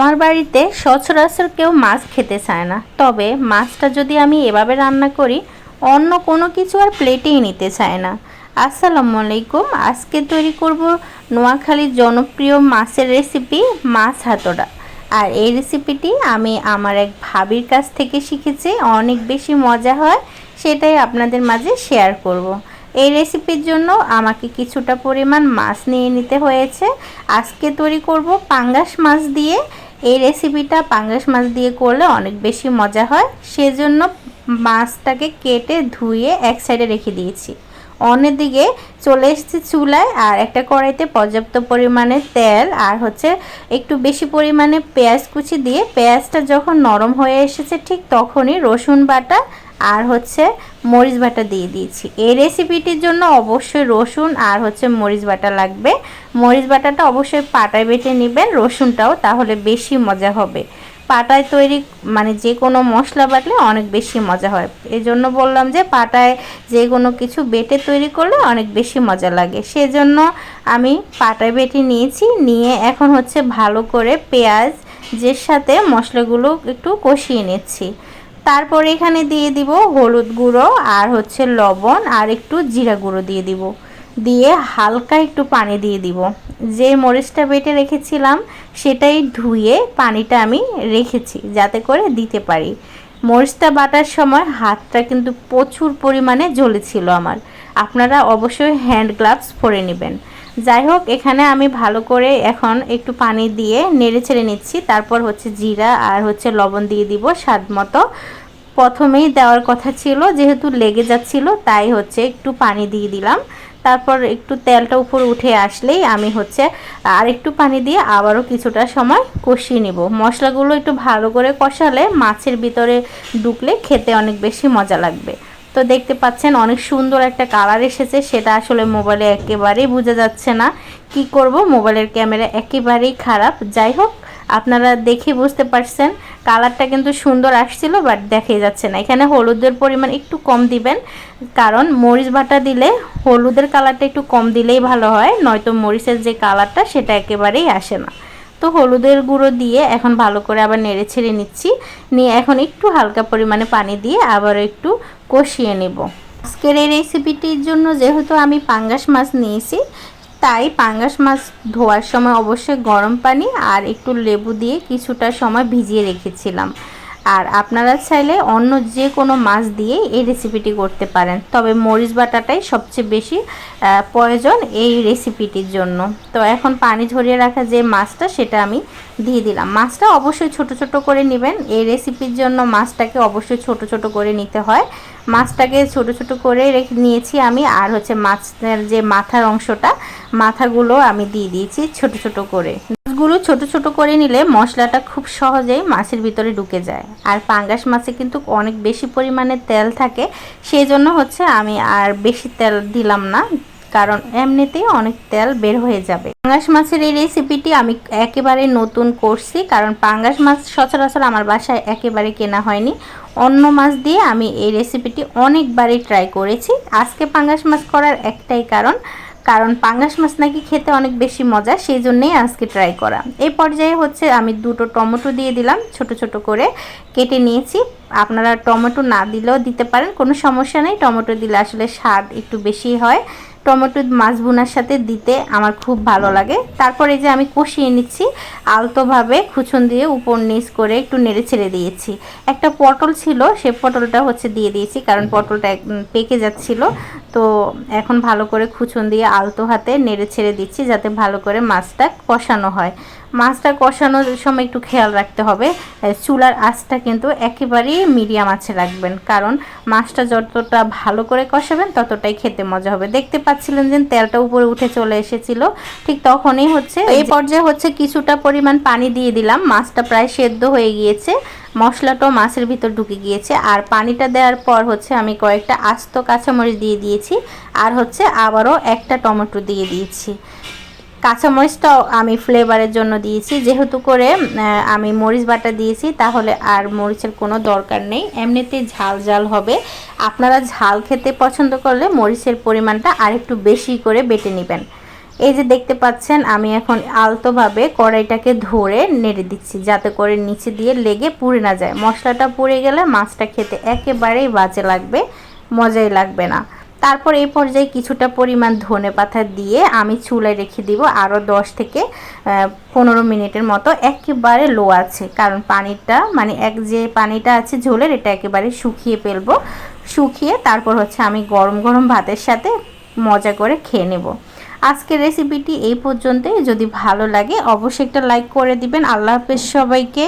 আমার বাড়িতে সচরাচর কেউ মাছ খেতে চায় না। তবে মাছটা যদি আমি এভাবে রান্না করি, অন্য কোনো কিছু আর প্লেটেই নিতে চায় না। আসসালামু আলাইকুম। আজকে তৈরি করব নোয়াখালীর জনপ্রিয় মাছের রেসিপি মাছ হাতড়া। আর এই রেসিপিটি আমি আমার এক ভাবির কাছ থেকে শিখেছি। অনেক বেশি মজা হয়, সেটাই আপনাদের মাঝে শেয়ার করব। এই রেসিপির জন্য আমাকে কিছুটা পরিমাণ মাছ নিয়ে নিতে হয়েছে। আজকে তৈরি করব পাঙ্গাস মাছ দিয়ে। এই রেসিপিটা পাঙ্গাস মাছ দিয়ে করলে অনেক বেশি মজা হয়। সেজন্য মাছটাকে কেটে ধুয়ে এক সাইডে রেখে দিয়েছি। অন্যদিকে চলে এসেছি চুলায় আর একটা কড়াইতে পর্যাপ্ত পরিমাণে তেল আর হচ্ছে একটু বেশি পরিমাণে পেঁয়াজ কুচি দিয়ে পেঁয়াজটা যখন নরম হয়ে এসেছে ঠিক তখনই রসুন বাটা আর হচ্ছে মরিচ বাটা দিয়ে দিয়েছি। এই রেসিপিটির জন্য অবশ্যই রসুন আর হচ্ছে মরিচ বাটা লাগবে। মরিচ বাটাটা অবশ্যই পাটায় বেটে নেবেন, রসুনটাও তাহলে বেশি মজা হবে। পাটায় তৈরি মানে যে কোনো মশলা বাটলে অনেক বেশি মজা হয়। এই জন্য বললাম যে পাটায় যে কোনো কিছু বেটে তৈরি করলে অনেক বেশি মজা লাগে। সেজন্য আমি পাটায় বেটে নিয়েছি, নিয়ে এখন হচ্ছে ভালো করে পেঁয়াজ যের সাথে মশলাগুলো একটু কষিয়ে নিচ্ছি। তারপর এখানে দিয়ে দিব হলুদ গুঁড়ো আর হচ্ছে লবণ আর একটু জিরা গুঁড়ো দিয়ে দিব। দিয়ে হালকা একটু পানি দিয়ে দিব। যে মরিচটা বেটে রেখেছিলাম, সেটাই ধুয়ে পানিটা আমি রেখেছি যাতে করে দিতে পারি। মরিচটা বাটার সময় হাতটা কিন্তু প্রচুর পরিমাণে জ্বলেছিল আমার। আপনারা অবশ্যই হ্যান্ড গ্লাভস পরে নেবেন। যাই হোক, এখানে আমি ভালো করে এখন একটু পানি দিয়ে নেড়ে ছেড়ে নিচ্ছি। তারপর হচ্ছে জিরা আর হচ্ছে লবণ দিয়ে দিব স্বাদ মতো। প্রথমেই দেওয়ার কথা ছিল, যেহেতু লেগে যাচ্ছিল, তাই হচ্ছে একটু পানি দিয়ে দিলাম। তারপর একটু তেলটা উপরে উঠে আসলেই আমি হচ্ছে আর একটু পানি দিয়ে আবারও কিছুটা সময় কষিয়ে নিব। মশলাগুলো একটু ভালো করে কষালে মাছের ভিতরে ঢুকলে খেতে অনেক বেশি মজা লাগবে। তো দেখতে পাচ্ছেন অনেক সুন্দর একটা কালার এসেছে, সেটা আসলে মোবাইলে একেবারেই বোঝা যাচ্ছে না। কি করব? মোবাইলের ক্যামেরা একেবারেই খারাপ। যাই হোক, আপনারা দেখে বুঝতে পারছেন, কালারটা কিন্তু সুন্দর আসছিল বাট দেখে যাচ্ছে না। এখানে হলুদের পরিমাণ একটু কম দিবেন, কারণ মরিচ বাটা দিলে হলুদের কালারটা একটু কম দিলেই ভালো হয়, নয়তো মরিচের যে কালারটা, সেটা একেবারেই আসে না। তো হলুদের গুঁড়ো দিয়ে এখন ভালো করে আবার নেড়ে ছেড়ে নিচ্ছি। নিয়ে এখন একটু হালকা পরিমাণে পানি দিয়ে আবার একটু কষিয়ে নেব। আজকের এই রেসিপিটির জন্য যেহেতু আমি পাঙ্গাস মাছ নিয়েছি, তাই পাঙ্গাস মাছ ধোয়ার সময় অবশ্যই গরম পানি আর একটু লেবু দিয়ে কিছুটা সময় ভিজিয়ে রেখেছিলাম। আর আপনারা চাইলে অন্য যে কোনো মাছ দিয়ে এই রেসিপিটি করতে পারেন। তবে মরিচ বাটাটাই সবচেয়ে বেশি প্রয়োজন এই রেসিপিটির জন্য। তো এখন পানি ঝরিয়ে রাখা যে মাছটা, সেটা আমি দিয়ে দিলাম। মাছটা অবশ্যই ছোট ছোট করে নেবেন। এই রেসিপির জন্য মাছটাকে অবশ্যই ছোট ছোট করে নিতে হয়। মাছটাকে ছোট ছোট করে রেখে নিয়েছি আমি। আর হচ্ছে মাছের যে মাথার অংশটা, মাথাগুলো আমি দিয়ে দিয়েছি ছোট ছোট করে। মাছগুলো ছোট ছোট করে নিলে মশলাটা খুব সহজেই মাছের ভিতরে ঢুকে যায়। আর পাঙ্গাস মাছে কিন্তু অনেক বেশি পরিমাণে তেল থাকে সেই জন্য হচ্ছে আমি আর বেশি তেল দিলাম না, কারণ এমনিতেই অনেক তেল বের হয়ে যাবে। পাঙ্গাস মাছের এই রেসিপিটি আমি একেবারে নতুন করছি, কারণ পাঙ্গাস মাছ সচরাচর আমার বাসায় একেবারে কেনা হয়নি। অন্য মাছ দিয়ে আমি এই রেসিপিটি অনেকবারই ট্রাই করেছি। আজকে পাঙ্গাস মাছ করার একটাই কারণ কারণ পাঙ্গাস মাছ নাকি খেতে অনেক বেশি মজা, সেই জন্যেই আজকে ট্রাই করা। এই পর্যায়ে হচ্ছে আমি দুটো টমেটো দিয়ে দিলাম, ছোট ছোট করে কেটে নিয়েছি। আপনারা টমেটো না দিলেও দিতে পারেন, কোনো সমস্যা নেই। টমেটো দিলে আসলে স্বাদ একটু বেশি হয়। টমেটো মাছ বোনার সাথে দিতে আমার খুব ভালো লাগে। তারপরে যে আমি কষিয়ে নিচ্ছি আলতোভাবে খুচুন দিয়ে উপর নিচ করে একটু নেড়ে ছেড়ে দিয়েছি। একটা পটল ছিল সে পটলটা হচ্ছে দিয়ে দিয়েছি কারণ পটলটা পেকে যাচ্ছিল। তো এখন ভালো করে খুচুন দিয়ে আলতো হাতে নেড়ে ছেড়ে দিচ্ছি যাতে ভালো করে মাছটা কষানো হয়। মাছটা কষানোর সময় একটু খেয়াল রাখতে হবে। চুলার আঁচটা কিন্তু একেবারেই মিডিয়াম আছে রাখবেন। কারণ মাছটা যতটা ভালো করে কষাবেন ততটাই খেতে মজা হবে। দেখতে পাচ্ছিলেন যে তেলটা উপরে উঠে চলে এসেছিল। ঠিক তখনই হচ্ছে এই পর্যায়ে হচ্ছে কিছুটা পরিমাণ পানি দিয়ে দিলাম। মাছটা প্রায় সেদ্ধ হয়ে গিয়েছে। মশলাটাও মাছের ভিতর ঢুকে গিয়েছে। আর পানিটা দেওয়ার পর হচ্ছে আমি কয়েকটা আস্ত কাঁচামরিচ দিয়ে দিয়েছি। আর হচ্ছে আবারও একটা টমেটো দিয়ে দিয়েছি। কাঁচামরিচটাও আমি ফ্লেভারের জন্য দিয়েছি। যেহেতু করে আমি মরিচ বাটা দিয়েছি, তাহলে আর মরিচের কোনো দরকার নেই। এমনিতেই ঝাল ঝাল হবে। আপনারা ঝাল খেতে পছন্দ করলে মরিচের পরিমাণটা আরেকটু বেশি করে বেটে নেবেন। এই যে দেখতে পাচ্ছেন, আমি এখন আলতোভাবে কড়াইটাকে ধরে নেড়ে দিচ্ছি, যাতে করে নিচে দিয়ে লেগে পুড়ে না যায়। মশলাটা পুড়ে গেলে মাছটা খেতে একেবারেই বাজে লাগবে, মজাই লাগবে না। তারপর এই পর্যায়ে কিছুটা পরিমাণ ধনে পাতা দিয়ে আমি চুলায় রেখে দিব আরও দশ থেকে পনেরো মিনিটের মতো। একেবারে লো আছে, কারণ পানিটা মানে এক যে পানিটা আছে ঝোলের, এটা একেবারে শুকিয়ে ফেলব। শুকিয়ে তারপর হচ্ছে আমি গরম গরম ভাতের সাথে মজা করে খেয়ে নেব। আজকের রেসিপিটি এই পর্যন্তই। যদি ভালো লাগে অবশ্যই একটা লাইক করে দিবেন। আল্লাহ হাফেজ সবাইকে।